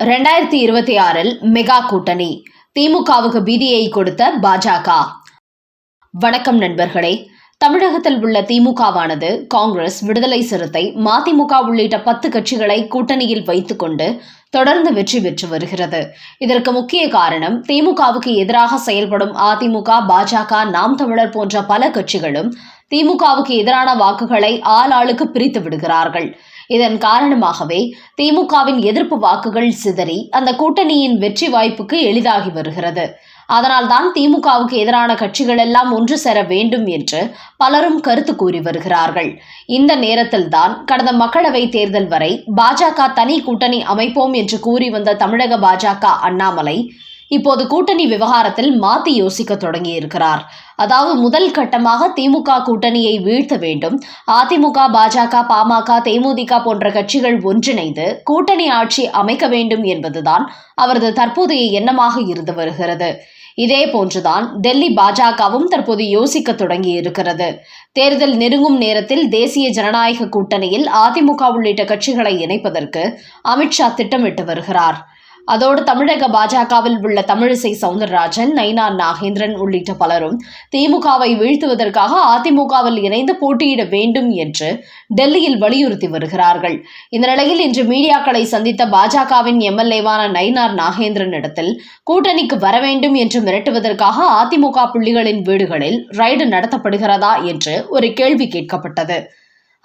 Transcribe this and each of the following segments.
ரெண்டாயிரத்தி இருபத்தி ஆறில் மெகா கூட்டணி. திமுகவுக்கு பீதியை கொடுத்த பாஜக. வணக்கம் நண்பர்களே. தமிழகத்தில் உள்ள திமுகவானது காங்கிரஸ் விடுதலை சிறுத்தை மதிமுக உள்ளிட்ட பத்து கட்சிகளை கூட்டணியில் வைத்துக்கொண்டு தொடர்ந்து வெற்றி பெற்று வருகிறது. இதற்கு முக்கிய காரணம் திமுகவுக்கு எதிராக செயல்படும் அதிமுக பாஜக நாம் தமிழர் போன்ற பல கட்சிகளும் திமுகவுக்கு எதிரான வாக்குகளை ஆளாளுக்கு பிரித்து விடுகிறார்கள். இதன் காரணமாகவே திமுகவின் எதிர்ப்பு வாக்குகள் சிதறி அந்த கூட்டணியின் வெற்றி வாய்ப்புக்கு எளிதாகி வருகிறது. அதனால்தான் திமுகவுக்கு எதிரான கட்சிகள் எல்லாம் ஒன்று சேர வேண்டும் என்று பலரும் கருத்து கூறி வருகிறார்கள். இந்த நேரத்தில்தான் கடந்த மக்களவை தேர்தல் வரை பாஜக தனி கூட்டணி அமைப்போம் என்று கூறி வந்த தமிழக பாஜக அண்ணாமலை இப்போது கூட்டணி விவகாரத்தில் மாத்தி யோசிக்க தொடங்கியிருக்கிறார். அதாவது முதல் கட்டமாக திமுக கூட்டணியை வீழ்த்த வேண்டும். அதிமுக பாஜக பாமக தேமுதிக போன்ற கட்சிகள் ஒன்றிணைந்து கூட்டணி ஆட்சி அமைக்க வேண்டும் என்பதுதான் அவரது தற்போதைய எண்ணமாக இருந்து வருகிறது. இதே போன்றுதான் டெல்லி பாஜகவும் தற்போது யோசிக்க தொடங்கி இருக்கிறது தேர்தல் நெருங்கும் நேரத்தில் தேசிய ஜனநாயக கூட்டணியில் அதிமுக உள்ளிட்ட கட்சிகளை இணைப்பதற்கு அமித்ஷா திட்டமிட்டு வருகிறார். அதோடு தமிழக பாஜகவில் உள்ள தமிழிசை சவுந்தரராஜன் நைனா நாகேந்திரன் உள்ளிட்ட பலரும் திமுகவை வீழ்த்துவதற்காக அதிமுகவில் இணைந்து போட்டியிட வேண்டும் என்று டெல்லியில் வலியுறுத்தி வருகிறார்கள். இந்த நிலையில் இன்று மீடியாக்களை சந்தித்த பாஜகவின் எம்எல்ஏவான நயினார் நாகேந்திரன் இடத்தில் கூட்டணிக்கு வர வேண்டும் என்று மிரட்டுவதற்காக அதிமுக புள்ளிகளின் வீடுகளில் ரைடு நடத்தப்படுகிறதா என்று ஒரு கேள்வி கேட்கப்பட்டது.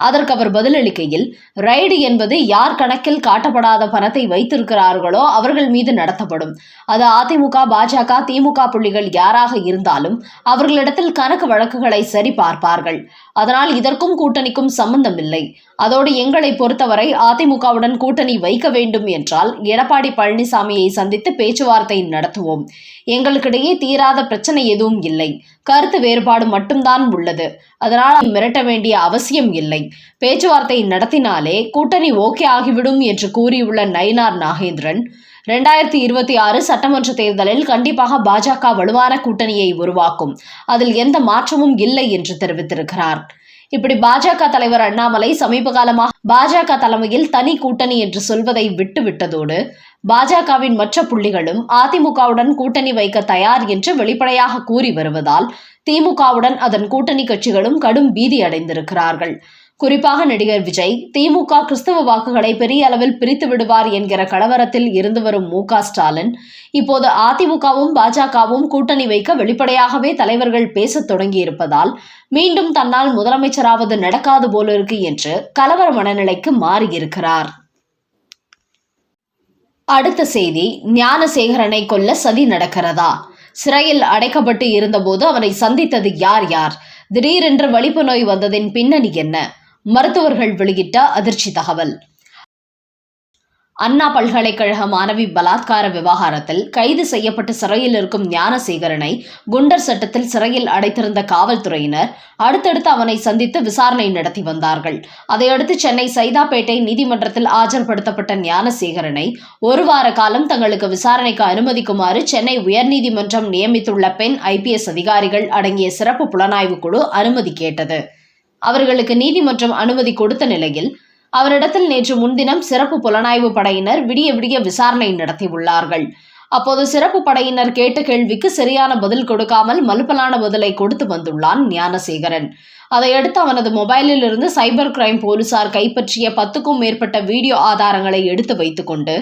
அதற்கு அவர் பதிலளிக்கையில் ரைடு என்பது யார் கணக்கில் காட்டப்படாத பணத்தை வைத்திருக்கிறார்களோ அவர்கள் மீது நடத்தப்படும். அது அதிமுக பாஜக திமுக புள்ளிகள் யாராக இருந்தாலும் அவர்களிடத்தில் கணக்கு வழக்குகளை சரி பார்ப்பார்கள் அதனால் இதற்கும் கூட்டணிக்கும் சம்பந்தமில்லை. அதோடு எங்களை பொறுத்தவரை அதிமுகவுடன் கூட்டணி வைக்க வேண்டும் என்றால் எடப்பாடி பழனிசாமியை சந்தித்து பேச்சுவார்த்தை நடத்துவோம். எங்களுக்கிடையே தீராத பிரச்சனை எதுவும் இல்லை. கருத்து வேறுபாடு மட்டும்தான் உள்ளது. அதனால் மிரட்ட வேண்டிய அவசியம் இல்லை. பேச்சுவார்த்தை நடத்தினாலே கூட்டணி ஓகே ஆகிவிடும் என்று கூறியுள்ள நயினார் நாகேந்திரன் ரெண்டாயிரத்தி இருபத்தி ஆறு சட்டமன்ற தேர்தலில் கண்டிப்பாக பாஜக வலுவான கூட்டணியை உருவாக்கும். அதில் எந்த மாற்றமும் இல்லை என்று தெரிவித்திருக்கிறார். இப்படி பாஜக தலைவர் அண்ணாமலை சமீப காலமாக பாஜக தலைமையில் தனி கூட்டணி என்று சொல்வதை விட்டுவிட்டதோடு பாஜகவின் மற்ற புள்ளிகளும் அதிமுகவுடன் கூட்டணி வைக்க தயார் என்று வெளிப்படையாக கூறி வருவதால் திமுகவுடன் அதன் கூட்டணி கட்சிகளும் கடும் பீதி அடைந்திருக்கிறார்கள். குறிப்பாக நடிகர் விஜய் திமுக கிறிஸ்தவ வாக்குகளை பெரிய அளவில் பிரித்து விடுவார் என்கிற கலவரத்தில் இருந்து வரும் மு ஸ்டாலின் இப்போது அதிமுகவும் பாஜகவும் கூட்டணி வைக்க வெளிப்படையாகவே தலைவர்கள் பேசத் தொடங்கியிருப்பதால் மீண்டும் தன்னால் முதலமைச்சராவது நடக்காது போலிருக்கு என்று கலவர மனநிலைக்கு மாறியிருக்கிறார். அடுத்த செய்தி ஞானசேகரனை கொல்ல சதி நடக்கிறதா? சிறையில் அடைக்கப்பட்டு இருந்தபோது அவனை சந்தித்தது யார் யார்? திடீரென்று வலிப்பு நோய் வந்ததின் பின்னணி என்ன? மருத்துவர்கள் வெளியிட்ட அதிர்ச்சி தகவல். அண்ணா பல்கலைக்கழக மாணவி பலாத்கார விவகாரத்தில் கைது செய்யப்பட்டு சிறையில் இருக்கும் ஞானசேகரனை குண்டர் சட்டத்தில் சிறையில் அடைத்திருந்த காவல்துறையினர் அடுத்தடுத்து அவனை சந்தித்து விசாரணை நடத்தி வந்தார்கள். அதையடுத்து சென்னை சைதாப்பேட்டை நீதிமன்றத்தில் ஆஜர்படுத்தப்பட்ட ஞானசேகரனை ஒரு வார காலம் தங்களுக்கு விசாரணைக்கு அனுமதிக்குமாறு சென்னை உயர்நீதிமன்றம் நியமித்துள்ள பெண் ஐபிஎஸ் அதிகாரிகள் அடங்கிய சிறப்பு புலனாய்வு குழு அனுமதி கேட்டது. அவர்களுக்கு நீதிமன்றம் அனுமதி கொடுத்த நிலையில் அவரிடத்தில் நேற்று முன்தினம் சிறப்பு புலனாய்வு படையினர் விடிய விடிய விசாரணை நடத்தியுள்ளார்கள். அப்போது சிறப்பு படையினர் கேட்ட கேள்விக்கு சரியான பதில் கொடுக்காமல் மலுப்பலான பதிலை கொடுத்து வந்துள்ளான் ஞானசேகரன். அதையடுத்து அவனது மொபைலில் இருந்து சைபர் கிரைம் போலீசார் கைப்பற்றிய பத்துக்கும் மேற்பட்ட வீடியோ ஆதாரங்களை எடுத்து வைத்துக்கொண்டு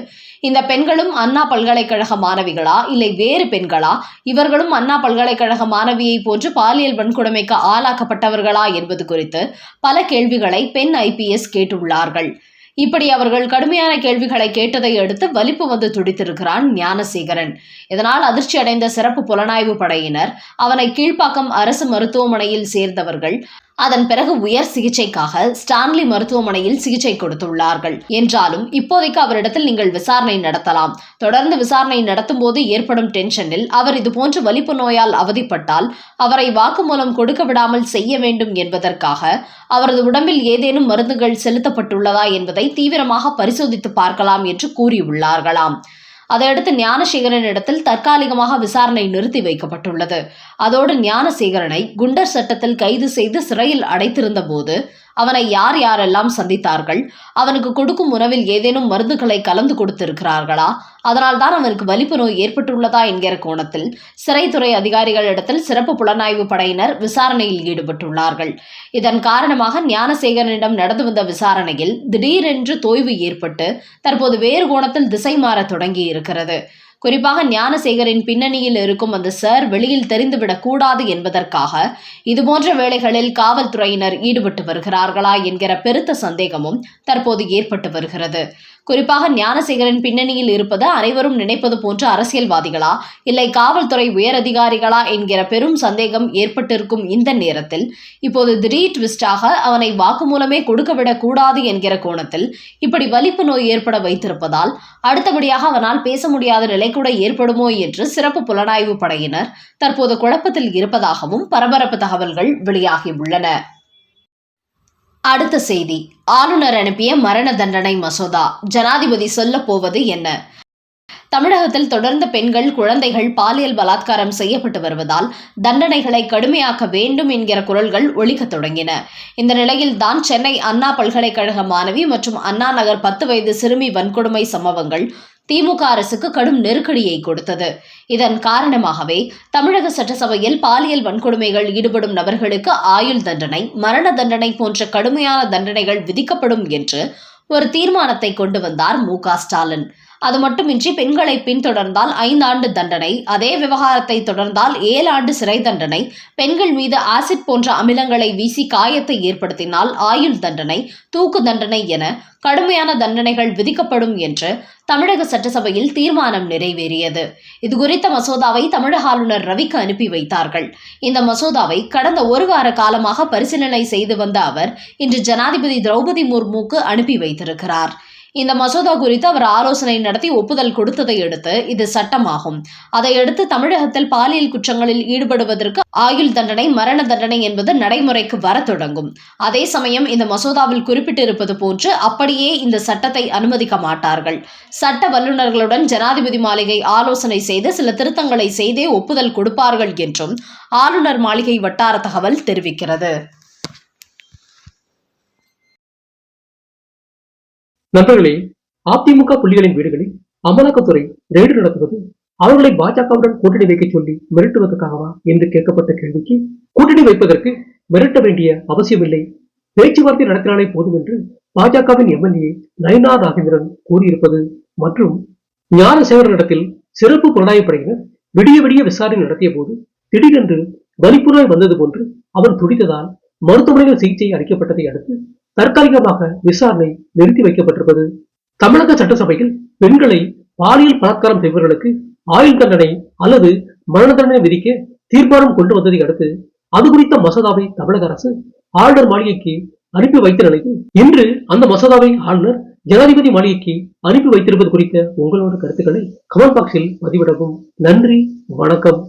இந்த பெண்களும் அண்ணா பல்கலைக்கழக மாணவிகளா இல்லை வேறு பெண்களா? இவர்களும் அண்ணா பல்கலைக்கழக மாணவியை போன்று பாலியல் வன்கொடுமைக்கு ஆளாக்கப்பட்டவர்களா என்பது குறித்து பல கேள்விகளை பெண் ஐபிஎஸ் கேட்டுள்ளார்கள். இப்படி அவர்கள் கடுமையான கேள்விகளை கேட்டதை அடுத்து வலிப்பு வந்து துடித்திருக்கிறான் ஞானசேகரன். இதனால் அதிர்ச்சி அடைந்த சிறப்பு புலனாய்வு படையினர் அவனை கீழ்ப்பாக்கம் அரசு மருத்துவமனையில் சேர்ந்தவர்கள் அதன் பிறகு உயர் சிகிச்சைக்காக ஸ்டான்லி மருத்துவமனையில் சிகிச்சை கொடுத்துள்ளார்கள். என்றாலும் இப்போதைக்கு அவரிடத்தில் நீங்கள் விசாரணை நடத்தலாம். தொடர்ந்து விசாரணை நடத்தும் போது ஏற்படும் டென்ஷனில் அவர் இதுபோன்று வலிப்பு நோயால் அவதிப்பட்டால் அவரை வாக்குமூலம் கொடுக்க விடாமல் செய்ய வேண்டும் என்பதற்காக அவரது உடம்பில் ஏதேனும் மருந்துகள் செலுத்தப்பட்டுள்ளதா என்பதை தீவிரமாக பரிசோதித்து பார்க்கலாம் என்று கூறியுள்ளார்களாம். அதையடுத்து ஞானசேகரன் இடத்தில் தற்காலிகமாக விசாரணை நிறுத்தி வைக்கப்பட்டுள்ளது. அதோடு ஞானசேகரனை குண்டர் சட்டத்தில் கைது செய்து சிறையில் அடைத்திருந்த போது அவனை யார் யாரெல்லாம் சந்தித்தார்கள் அவனுக்கு கொடுக்கும் உணவில் ஏதேனும் மருந்துகளை கலந்து கொடுத்திருக்கிறார்களா அதனால்தான் அவருக்கு வலிப்பு நோய் ஏற்பட்டுள்ளதா என்கிற கோணத்தில் சிறைத்துறை அதிகாரிகளிடத்தில் சிறப்பு புலனாய்வு படையினர் விசாரணையில் ஈடுபட்டுள்ளார்கள். இதன் காரணமாக ஞானசேகரனிடம் நடந்து வந்த விசாரணையில் திடீரென்று தொய்வு ஏற்பட்டு தற்போது வேறு கோணத்தில் திசை மாற தொடங்கி இருக்கிறது குறிப்பாக ஞானசேகரின் பின்னணியில் இருக்கும் அந்த சார் வெளியில் தெரிந்துவிடக்கூடாது என்பதற்காக இதுபோன்ற வேளைகளில் காவல்துறையினர் ஈடுபட்டு வருகிறார்களா என்கிற பெருத்த சந்தேகமும் தற்போது ஏற்பட்டு வருகிறது. குறிப்பாக ஞானசேகரின் பின்னணியில் இருப்பது அனைவரும் நினைப்பது போன்ற அரசியல்வாதிகளா? இல்லை காவல்துறை உயரதிகாரிகளா என்கிற பெரும் சந்தேகம் ஏற்பட்டிருக்கும் இந்த நேரத்தில் இப்போது திடீர் ட்விஸ்டாக அவனை வாக்குமூலமே கொடுக்கவிடக் கூடாது என்கிற கோணத்தில் இப்படி வலிப்பு நோய் ஏற்பட வைத்திருப்பதால் அடுத்தபடியாக அவனால் பேச முடியாத நிலை கூட ஏற்படுமோ என்று சிறப்பு புலனாய்வு படையினர் தற்போது குழப்பத்தில் இருப்பதாகவும் பரபரப்பு தகவல்கள் வெளியாகியுள்ளன. அடுத்த செய்தி. ஆளுநர் அனுப்பிய மரண தண்டனை மசோதா. ஜனாதிபதி சொல்லப் போவது என்ன? தமிழகத்தில் தொடர்ந்து பெண்கள் குழந்தைகள் பாலியல் பலாத்காரம் செய்யப்பட்டு வருவதால் தண்டனைகளை கடுமையாக்க வேண்டும் என்கிற குரல்கள் ஒழிக்கத் தொடங்கின. இந்த நிலையில் தான் சென்னை அண்ணா பல்கலைக்கழக மாணவி மற்றும் அண்ணா நகர் பத்து வயது சிறுமி வன்கொடுமை சம்பவங்கள் திமுக அரசுக்கு கடும் நெருக்கடியை கொடுத்தது. இதன் காரணமாகவே தமிழக சட்டசபையில் பாலியல் வன்கொடுமைகள் ஈடுபடும் நபர்களுக்கு ஆயுள் தண்டனை மரண தண்டனை போன்ற கடுமையான தண்டனைகள் விதிக்கப்படும் என்று ஒரு தீர்மானத்தை கொண்டு வந்தார் மு ஸ்டாலின். அது மட்டுமின்றி பெண்களை பின்தொடர்ந்தால் ஐந்தாண்டு தண்டனை அதே விவகாரத்தை தொடர்ந்தால் ஏழு ஆண்டு சிறை தண்டனை பெண்கள் மீது ஆசிட் போன்ற அமிலங்களை வீசி காயத்தை ஏற்படுத்தினால் ஆயுள் தண்டனை தூக்கு தண்டனை என கடுமையான தண்டனைகள் விதிக்கப்படும் என்று தமிழக சட்டசபையில் தீர்மானம் நிறைவேறியது. இதுகுறித்த மசோதாவை தமிழக ஆளுநர் ரவிக்கு அனுப்பி வைத்தார்கள். இந்த மசோதாவை கடந்த ஒரு வார காலமாக பரிசீலனை செய்து வந்த அவர் இன்று ஜனாதிபதி திரௌபதி முர்முக்கு அனுப்பி வைத்திருக்கிறார். இந்த மசோதா குறித்து அவர் ஆலோசனை நடத்தி ஒப்புதல் கொடுத்ததை அடுத்து இது சட்டமாகும். அதையடுத்து தமிழகத்தில் பாலியல் குற்றங்களில் ஈடுபடுவதற்கு ஆயுள் தண்டனை மரண தண்டனை என்பது நடைமுறைக்கு வர தொடங்கும். அதே சமயம் இந்த மசோதாவில் குறிப்பிட்டிருப்பது போன்று அப்படியே இந்த சட்டத்தை அனுமதிக்க மாட்டார்கள். சட்ட வல்லுநர்களுடன் ஜனாதிபதி மாளிகை ஆலோசனை செய்து சில திருத்தங்களை செய்தே ஒப்புதல் கொடுப்பார்கள் என்றும் ஆளுநர் மாளிகை வட்டார தகவல் தெரிவிக்கிறது. நண்பர்களே அதிமுக புள்ளிகளின் வீடுகளில் அமலாக்கத்துறை ரெய்டு நடத்துவது அவர்களை பாஜகவுடன் கூட்டணி வைக்க சொல்லி மிரட்டுவதற்காகவா என்று கேட்கப்பட்ட கேள்விக்கு கூட்டணி வைப்பதற்கு மிரட்ட வேண்டிய அவசியமில்லை. பேச்சுவார்த்தை நடத்தினாலே போதும் என்று பாஜகவின் எம்எல்ஏ நயனா ராகேந்திரன் கூறியிருப்பது மற்றும் ஞானசேகரனிடத்தில் சிறப்பு புலனாய்வு படையினர் விடிய விடிய விசாரணை நடத்திய போது திடீரென்று வலிப்புணர்வு வந்தது போன்று அவன் துடித்ததால் மருத்துவமனையில் சிகிச்சை அளிக்கப்பட்டதை அடுத்து தற்காலிகமாக விசாரணை நிறுத்தி வைக்கப்பட்டிருப்பது தமிழக சட்டசபையில் பெண்களை பாலியல் பலாத்காரம் செய்பவர்களுக்கு ஆயுள் தண்டனை அல்லது மரண தண்டனை விதிக்க தீர்மானம் கொண்டு வந்ததை அடுத்து அது குறித்த மசோதாவை தமிழக அரசு ஆளுநர் மாளிகைக்கு அனுப்பி வைத்த நிலையில் இன்று அந்த மசோதாவை ஆளுநர் ஜனாதிபதி மாளிகைக்கு அனுப்பி வைத்திருப்பது குறித்த உங்களோட கருத்துக்களை கமெண்ட் பாக்ஸில் பதிவிடவும். நன்றி வணக்கம்.